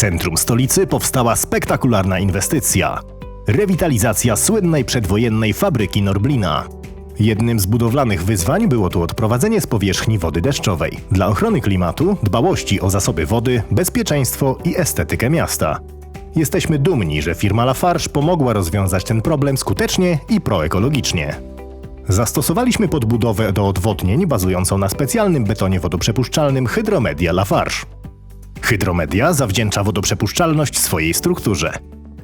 centrum stolicy powstała spektakularna inwestycja. Rewitalizacja słynnej przedwojennej fabryki Norblina. Jednym z budowlanych wyzwań było tu odprowadzenie z powierzchni wody deszczowej dla ochrony klimatu, dbałości o zasoby wody, bezpieczeństwo i estetykę miasta. Jesteśmy dumni, że firma Lafarge pomogła rozwiązać ten problem skutecznie i proekologicznie. Zastosowaliśmy podbudowę do odwodnień bazującą na specjalnym betonie wodoprzepuszczalnym Hydromedia Lafarge. Hydromedia zawdzięcza wodoprzepuszczalność swojej strukturze.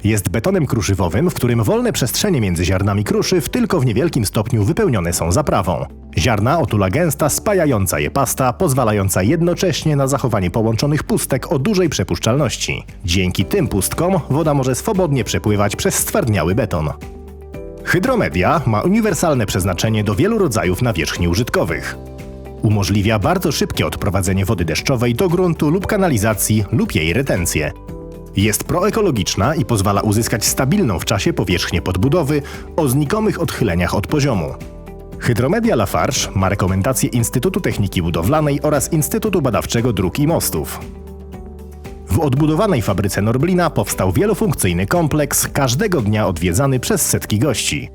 Jest betonem kruszywowym, w którym wolne przestrzenie między ziarnami kruszyw tylko w niewielkim stopniu wypełnione są zaprawą. Ziarna otula gęsta, spajająca je pasta, pozwalająca jednocześnie na zachowanie połączonych pustek o dużej przepuszczalności. Dzięki tym pustkom woda może swobodnie przepływać przez stwardniały beton. Hydromedia ma uniwersalne przeznaczenie do wielu rodzajów nawierzchni użytkowych. Umożliwia bardzo szybkie odprowadzenie wody deszczowej do gruntu lub kanalizacji lub jej retencję. Jest proekologiczna i pozwala uzyskać stabilną w czasie powierzchnię podbudowy o znikomych odchyleniach od poziomu. Hydromedia Lafarge ma rekomendacje Instytutu Techniki Budowlanej oraz Instytutu Badawczego Dróg i Mostów. W odbudowanej fabryce Norblina powstał wielofunkcyjny kompleks, każdego dnia odwiedzany przez setki gości.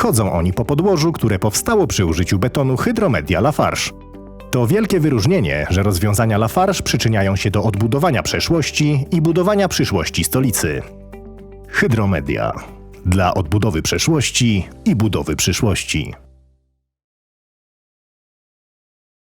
Chodzą oni po podłożu, które powstało przy użyciu betonu Hydromedia Lafarge. To wielkie wyróżnienie, że rozwiązania Lafarge przyczyniają się do odbudowania przeszłości i budowania przyszłości stolicy. Hydromedia. Dla odbudowy przeszłości i budowy przyszłości.